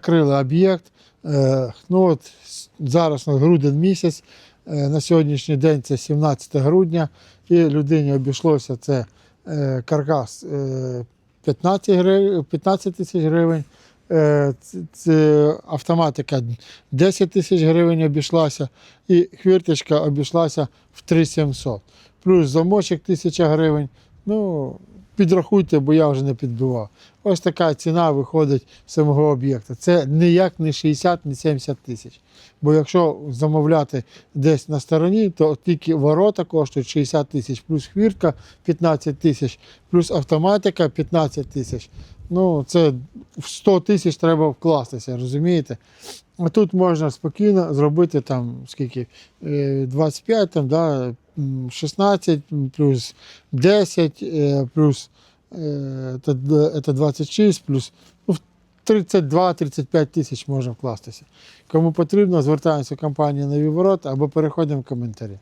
Крили об'єкт. Е, Ну от зараз на грудень місяць, е, на сьогоднішній день це 17 грудня, і людині обійшлося це е, каркас е, 15 тисяч гривень. Автоматика 10 тисяч гривень обійшлася, і хвірточка обійшлася в 3700. Плюс замочок 1000 гривень. Ну, підрахуйте, бо я вже не підбивав. Ось така ціна виходить самого об'єкта. Це ніяк не 60, не 70 тисяч. Бо якщо замовляти десь на стороні, то тільки ворота коштують 60 тисяч, плюс хвіртка 15 тисяч, плюс автоматика 15 тисяч. Ну, це в 100 тисяч треба вкластися, розумієте? А тут можна спокійно зробити там скільки е, 25, там, да, 16, плюс 10, е, плюс е, д- це 26, плюс ну, 32-35 тисяч можна вкластися. Кому потрібно, звертаємося в компанію Нові ворота або переходимо в коментарі.